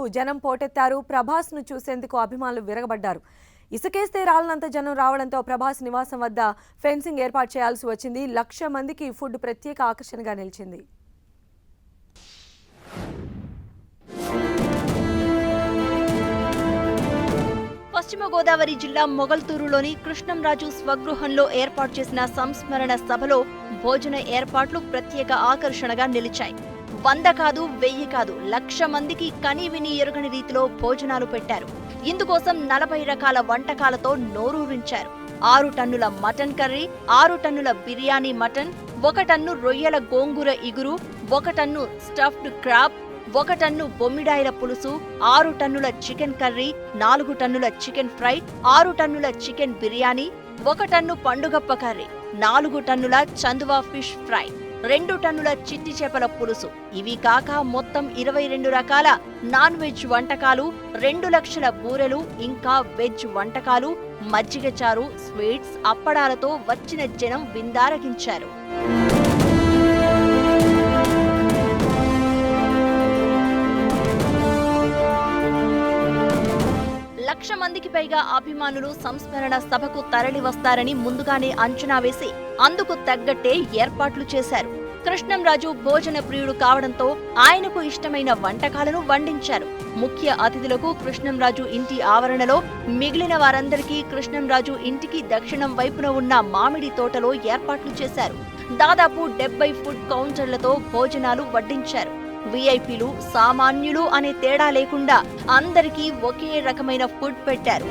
కు జనం పోటెత్తారు. ప్రభాస్ను చూసేందుకు అభిమానులు విరగబడ్డారు. ఇసుకేస్తే రాలనంత జనం రావడంతో ప్రభాస్ నివాసం వద్ద ఫెన్సింగ్ ఏర్పాటు చేయాల్సి వచ్చింది. లక్ష మందికి ఫుడ్ ప్రత్యేక ఆకర్షణగా నిలిచింది. పశ్చిమ గోదావరి జిల్లా మొగల్తూరులోని కృష్ణంరాజు స్వగృహంలో ఏర్పాటు చేసిన సంస్మరణ సభలో భోజన ఏర్పాట్లు ప్రత్యేక ఆకర్షణగా నిలిచాయి. వంద కాదు వెయ్యి కాదు లక్ష మందికి కని విని ఎరుగని రీతిలో భోజనాలు పెట్టారు. ఇందుకోసం నలభై రకాల వంటకాలతో నోరూరించారు. ఆరు టన్నుల మటన్ కర్రీ ఆరు టన్నుల బిర్యానీ మటన్ ఒక టన్ను రొయ్యల గోంగూర ఇగురు ఒక టన్ను స్టఫ్డ్ క్రాబ్ ఒక టన్ను బొమ్మిడాయిల పులుసు ఆరు టన్నుల చికెన్ కర్రీ నాలుగు టన్నుల చికెన్ ఫ్రై ఆరు టన్నుల చికెన్ బిర్యానీ ఒక టన్ను పండుగప్ప కర్రీ నాలుగు టన్నుల చందువా ఫిష్ ఫ్రై. రెండు టన్నుల చిట్టి చేపల పులుసు. ఇవి కాక మొత్తం ఇరవై రెండు రకాల నాన్ వెజ్ వంటకాలు రెండు లక్షల బూరెలు ఇంకా వెజ్ వంటకాలు మజ్జిగ చారు స్వీట్స్ అప్పడాలతో వచ్చిన జనం విందారగించారు. లక్ష మందికి పైగా అభిమానులు సంస్మరణ సభకు తరలి వస్తారని ముందుగానే అంచనా వేసి అందుకు తగ్గట్టే ఏర్పాట్లు చేశారు. కృష్ణంరాజు భోజన ప్రియుడు కావడంతో ఆయనకు ఇష్టమైన వంటకాలను వండించారు. ముఖ్య అతిథులకు కృష్ణంరాజు ఇంటి ఆవరణలో మిగిలిన వారందరికీ కృష్ణంరాజు ఇంటికి దక్షిణం వైపున ఉన్న మామిడి తోటలో ఏర్పాట్లు చేశారు. దాదాపు డెబ్బై ఫుడ్ కౌంటర్లతో భోజనాలు వడ్డించారు. విఐపీలు సామాన్యులు అనే తేడా లేకుండా అందరికీ ఒకే రకమైన ఫుడ్ పెట్టారు.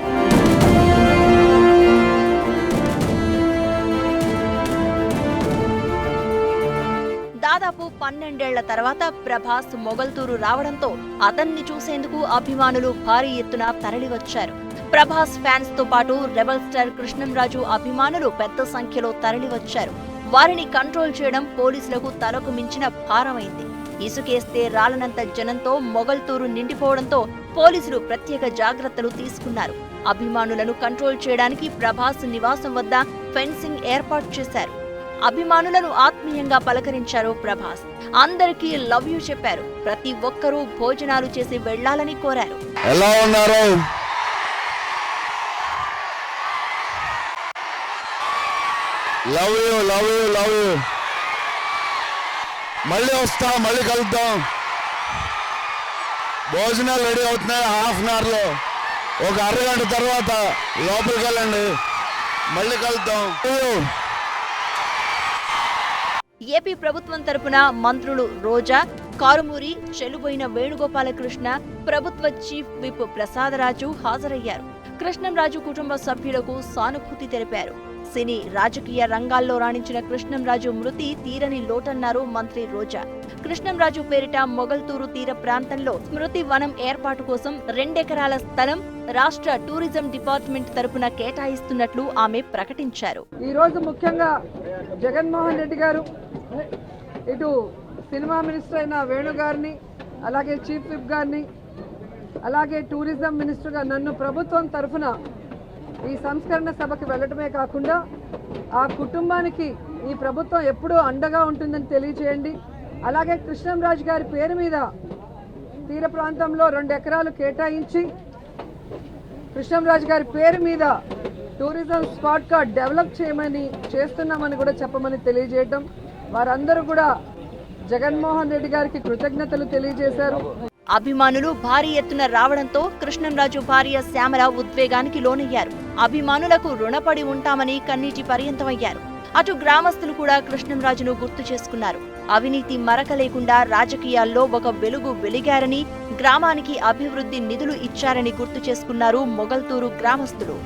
దాదాపు పన్నెండేళ్ళ తర్వాత ప్రభాస్ మొగల్తూరు రావడంతో అతన్ని చూసేందుకు అభిమానులు భారీ ఎత్తున తరలివచ్చారు. ప్రభాస్ ఫ్యాన్స్తో పాటు రెబల్ స్టార్ కృష్ణంరాజు అభిమానులు పెద్ద సంఖ్యలో తరలివచ్చారు. వారిని కంట్రోల్ చేయడం పోలీసులకు తలకు మించిన భారమైంది. ఇసుకేస్తే రాలనంత జనంతో మొగల్తూరు నిండిపోవడంతో పోలీసులు ప్రత్యేక జాగ్రత్తలు తీసుకున్నారు. అభిమానులను కంట్రోల్ చేయడానికి ప్రభాస్ నివాసం వద్ద ఫెన్సింగ్ ఏర్పాటు చేశారు. అభిమానులను ఆత్మీయంగా పలకరించారు ప్రభాస్. అందరికీ లవ్ యూ చెప్పారు. ప్రతి ఒక్కరూ భోజనాలు చేసి వెళ్ళాలని కోరారు. ఎలా ఉన్నారు? Love you love you love you. మళ్ళీ వస్తాం మళ్ళీ కలుద్దాం. భోజనాలు రెడీ అవుతున్నాయి హాఫ్ అన్ అవర్లో. ఒక అరగంట తర్వాత లోపలికి వెళ్ళండి. మళ్ళీ కలుద్దాం. ఏపీ ప్రభుత్వం తరపున మంత్రులు రోజా కారుమూరి చెలుబోయిన వేణుగోపాలకృష్ణ ప్రభుత్వ చీఫ్ విప్ ప్రసాదరాజు హాజరయ్యారు. కృష్ణంరాజు కుటుంబ సభ్యులకు సానుభూతి తెలిపారు. సినీ రాజకీయ రంగాల్లో రాణించిన కృష్ణంరాజు మృతి తీరని లోటన్నారు మంత్రి రోజా. కృష్ణంరాజు పేరిట మొగల్తూరు తీర ప్రాంతంలో స్మృతి వనం ఏర్పాటు కోసం రెండెకరాల స్థలం రాష్ట్ర టూరిజం డిపార్ట్మెంట్ తరపున కేటాయిస్తున్నట్లు ఆమె ప్రకటించారు. ఈ రోజు ముఖ్యంగా జగన్మోహన్ రెడ్డి గారు ఇటు సినిమా మినిస్టర్ అయిన వేణు గారిని అలాగే చీఫ్ విప్ గారిని అలాగే టూరిజం మినిస్టర్గా నన్ను ప్రభుత్వం తరఫున ఈ సంస్కరణ సభకి వెళ్ళటమే కాకుండా ఆ కుటుంబానికి ఈ ప్రభుత్వం ఎప్పుడూ అండగా ఉంటుందని తెలియచేయండి. అలాగే కృష్ణంరాజు గారి పేరు మీద తీర ప్రాంతంలో రెండు ఎకరాలు కేటాయించి కృష్ణంరాజు గారి పేరు మీద టూరిజం స్పాట్గా డెవలప్ చేయమని చేస్తున్నామని కూడా చెప్పమని తెలియజేయడం వారందరూ కూడా జగన్మోహన్ రెడ్డి గారికి కృతజ్ఞతలు తెలియజేశారు. అభిమానులు భారీ ఎత్తున రావడంతో కృష్ణంరాజు భార్య శ్యామల ఉద్వేగానికి లోనయ్యారు. అభిమానులకు రుణపడి ఉంటామని కన్నీటి పర్యంతమయ్యారు. అటు గ్రామస్తులు కూడా కృష్ణంరాజును గుర్తు చేసుకున్నారు. అవినీతి మరక లేకుండా రాజకీయాల్లో ఒక వెలుగు వెలిగారని గ్రామానికి అభివృద్ధి నిధులు ఇచ్చారని గుర్తు చేసుకున్నారు మొగల్తూరు గ్రామస్తులు.